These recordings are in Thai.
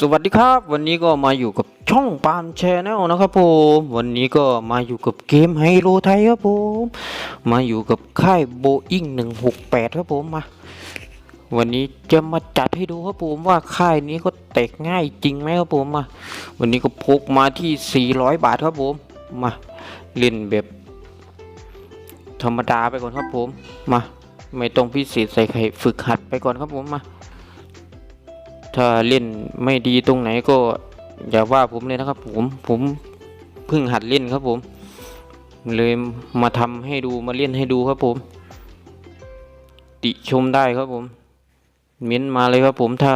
สวัสดีครับ วันนี้ก็มาอยู่กับช่องปามแชนแนลนะครับผมวันนี้ก็มาอยู่กับเกมไฮโลไทยครับผมมาอยู่กับค่ายโบอิง168ครับผมมาวันนี้จะมาจัดให้ดูครับผมว่าค่ายนี้ก็แตกง่ายจริงไหมครับผมมาวันนี้ก็พกมาที่ 400 บาทครับผมมาเล่นแบบ ธรรมดาไปก่อนครับผมมาไม่ต้องพิเศษใส่ไข่ฝึกหัดไปก่อนครับผมมา ถ้าเล่นไม่ดีตรงไหนก็อย่าว่าผมเลยนะครับ ผมผมเพิ่งหัดเล่นครับผม เลยมาทำให้ดูมาเล่นให้ดูครับผม ติชมได้ครับผม เม้นมาเลยครับผมถ้า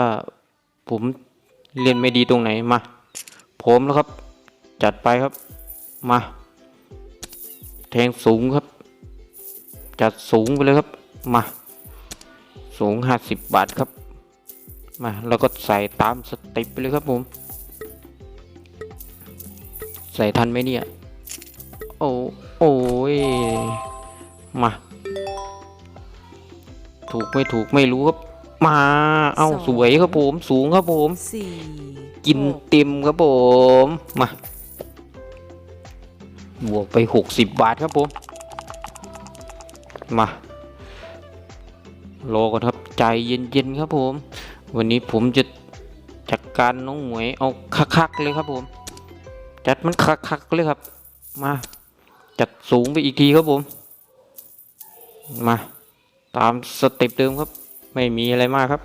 ผมเล่นไม่ดีตรงไหนมาพร้อมแล้วครับ จัดไปครับมา แทงสูงครับ จัดสูงไปเลยครับมา สูงห้าสิบบาทครับ มาแล้วก็ใส่ตามสเต็ปไปเลยครับผม ใส่ทันไหมเนี่ย โอ้โอ้ยมา ถูกไม่ถูกไม่รู้ครับ มา เอ้าสองสวยครับผม สูงครับผมสี่กินหกเต็มครับผม มาบวกไปหกสิบบาทครับผม มา รอก่อนครับ ใจเย็นๆครับผม วันนี้ผมจะจัดการน้องหมวยเอาคักๆเลยครับผม จัดมันคักๆเลยครับ มาจัดสูงไปอีกทีครับผม มา ตามสเต็ปเดิมครับ ไม่มีอะไรมากครับ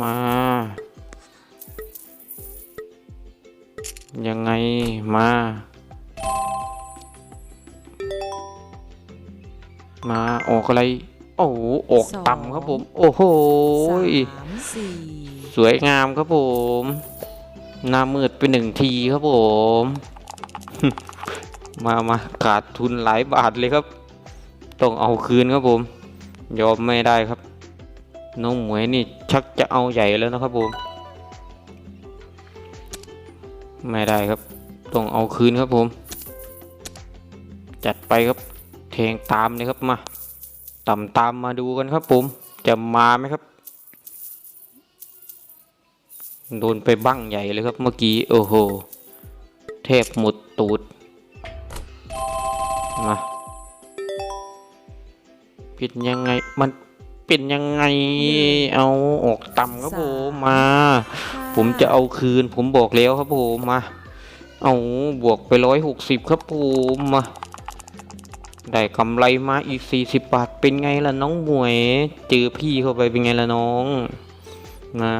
มา ยังไงมามาออกอะไร อ้โหออกต่ำครับผม โอ้โหสามสี่สวยงามครับผมหน้ามืดไปหนึ่งทีครับผม มามาขาดทุนหลายบาทเลยครับ ต้องเอาคืนครับผม ยอมไม่ได้ครับ น้องหมวยนี่ชักจะเอาใหญ่แล้วนะครับผม ไม่ได้ครับ ต้องเอาคืนครับผม จัดไปครับแทงตามเลยครับมา ต่ำตามมาดูกันครับผม จะมาไหมครับ โดนไปบั้งใหญ่เลยครับเมื่อกี้ โอ้โห เทพหมดตูด มาเป็นยังไง มันเป็นยังไง เอาออกต่ำครับผมมาห้าผมจะเอาคืน ผมบอกแล้วครับผมมา เอาบวกไปร้อยหกสิบครับผมมา ได้กำไรมาอีกสี่สิบบาท เป็นไงล่ะน้องหมวย เจอพี่เข้าไปเป็นไงล่ะน้องนะ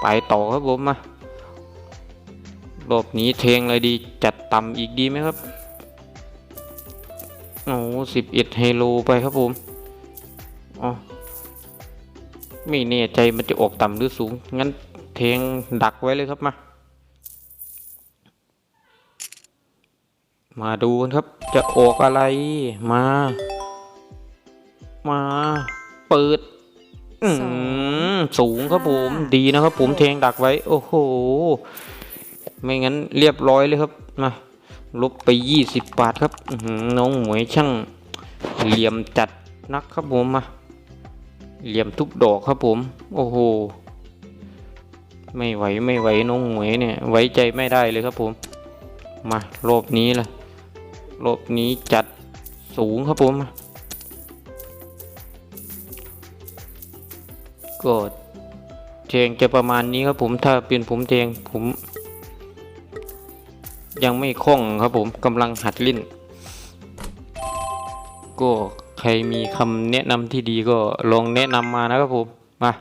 ไปต่อครับผมมารอบนี้เทงเลยดีจัดต่ำอีกดีไหมครับโอ้สิบเอ็ดไฮโลไปครับผมอ๋อไม่แน่ใจมันจะออกต่ำหรือสูง งั้นเทงดักไว้เลยครับมา มาดูกันครับ จะออกอะไรมา มาเปิดอืมสูงครับผมดีนะครับผมเทงดักไว้ โอ้โห ไม่งั้นเรียบร้อยเลยครับมาลบไปยี่สิบบาทครับอื้อหือน้องหมวยช่าง เหลี่ยมจัดนักครับผมมาเหลี่ยมทุกดอกครับผม โอ้โห ไม่ไหวไม่ไหวน้องหมวยเนี่ย ไว้ใจไม่ได้เลยครับผม มารอบนี้ล่ะ รอบนี้จัดสูงครับผม ก็เทงจะประมาณนี้ครับผมถ้าเป็นผมเทงผม ยังไม่คล่องครับผมกำลังหัดเล่น ก็ใครมีคำแนะนำที่ดีก็ลองแนะนำมานะครับผม มา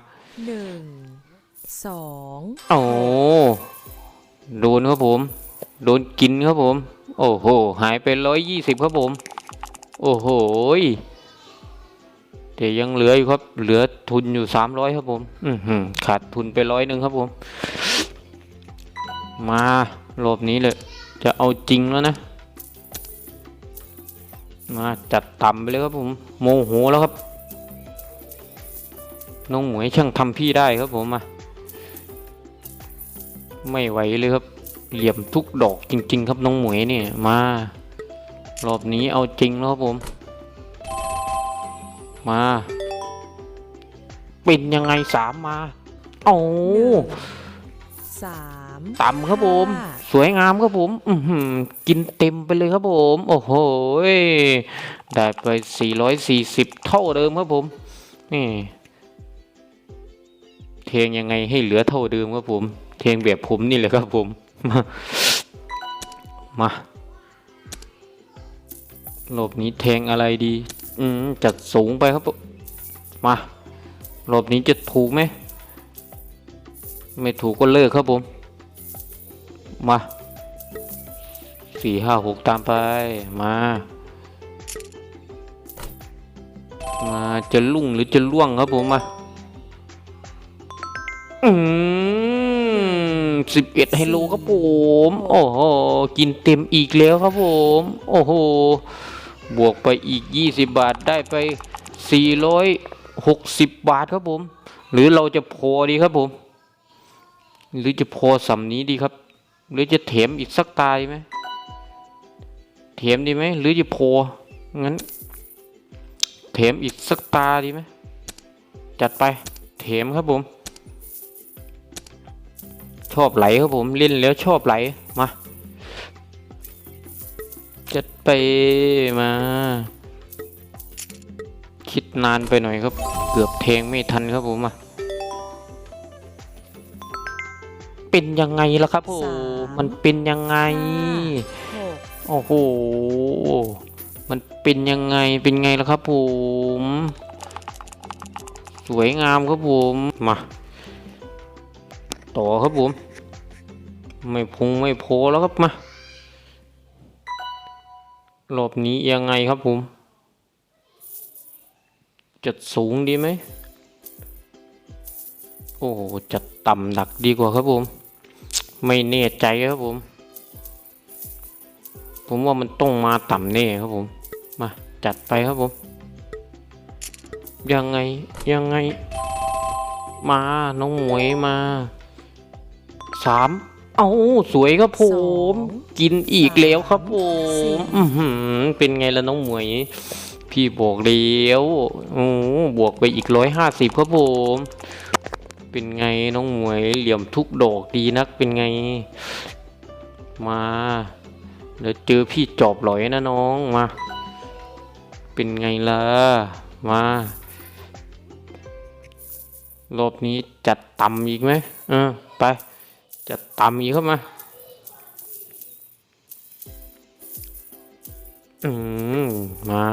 หนึ่งสองโอ้โดนครับผม โดนกินครับผม โอ้โห หายไปร้อยยี่สิบครับผม โอ้โหแต่ยังเหลืออยู่ครับ เหลือทุนอยู่สามร้อยครับผม อือหือขาดทุนไปร้อยหนึ่งครับผม มารอบนี้เลย จะเอาจริงแล้วนะ มาจัดต่ำไปเลยครับผม โมโหแล้วครับ น้องหมวยช่างทำพี่ได้ครับผมมา ไม่ไหวเลยครับ เหลี่ยมทุกดอกจริง ๆ ครับน้องหมวยเนี่ยมารอบนี้เอาจริงแล้วครับผม มาเป็นยังไงสามมาโอ้หนึ่งสามต่ำครับผมห้าสวยงามครับผม อือหือกินเต็มไปเลยครับผม โอ้โหยได้ไป 440 เท่าเดิมครับผม นี่เทงยังไงให้เหลือเท่าเดิมครับผม เทงแบบผมนี่แหละครับผม มามาโลบนี้แทงอะไรดี อืมจัดสูงไปครับผมมาโลบนี้จะถูกไหม ไม่ถูกก็เลิกครับผม มาสี่ห้าหกตามไป มา มาจะลุ่งหรือจะล่วงครับผมมา อืม สิบเอ็ดไฮโลครับผม โอ้โห กินเต็มอีกแล้วครับผม โอ้โห บวกไปอีกยี่สิบบาทได้ไปสี่ร้อยหกสิบบาทครับผม หรือเราจะพอดีครับผม หรือจะพอสำนี้ดีครับ หรือจะเถมอีกสักตายไหมเถมดีไหม หรือจะพอ งั้น เถมอีกสักตาดีไหม จัดไป เถมครับผม ชอบไหลครับผมเล่นแล้วชอบไหลมาจัดไปมา คิดนานไปหน่อยครับ เกือบแทงไม่ทันครับผมมาเป็นยังไงล่ะครับผมมันเป็นยังไงหกโอ้โหมันเป็นยังไงเป็นไงล่ะครับผม สวยงามครับผมมา ต่อครับผม ไม่พุงไม่โพแล้วครับมารอบนี้ยังไงครับผม จัดสูงดีไหม โอ้จัดต่ำหนักดีกว่าครับผม ไม่แน่ใจครับผม ผมว่ามันต้องมาต่ำแน่ครับผม มาจัดไปครับผม ยังไงยังไง มาน้องหมวยมา สามเอาสวยครับผม กินอีกแล้วครับผมอือหือเป็นไงล่ะน้องหมวย พี่บอกแล้วโอ้บวกไปอีกร้อยห้าสิบครับผม เป็นไงน้องหมวยเหลี่ยมทุกดอกดีนักเป็นไง มาเดี๋ยวเจอพี่จอบหลอยนะน้องมา เป็นไงล่ะมารอบนี้จัดต่ำอีกไหมเออไป จัดต่ำอีกเข้ามาอืมมา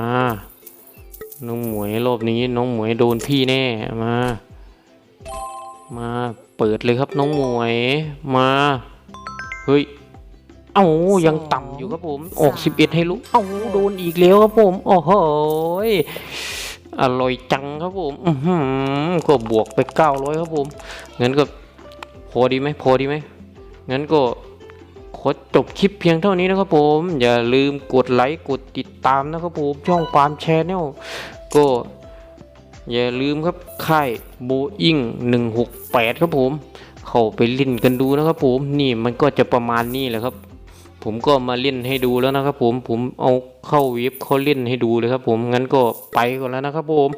น้องหมวยรอบนี้น้องหมวยโดนพี่แน่มา มาเปิดเลยครับน้องหมวยมาเฮ้ยเอ้ายังต่ำอยู่ครับผม ออกสิบเอ็ดให้ลูกเอ้าโดนอีกแล้วครับผมโอ้โหยอร่อยจังครับผมอือหือก็บวกไปเก้าร้อยครับผมงั้นก็ พอดีไหมพอดีไหมงั้นก็ขอจบคลิปเพียงเท่านี้นะครับผม อย่าลืมกดไลค์กดติดตามนะครับผมช่องปามแชนแนลก็อย่าลืมครับค่ายโบอิง168 ครับผม เข้าไปเล่นกันดูนะครับผมนี่มันก็จะประมาณนี้แหละครับ ผมก็มาเล่นให้ดูแล้วนะครับผมผมเอาเข้าเว็บเขาเล่นให้ดูเลยครับผมงั้นก็ไปก่อนแล้วนะครับผม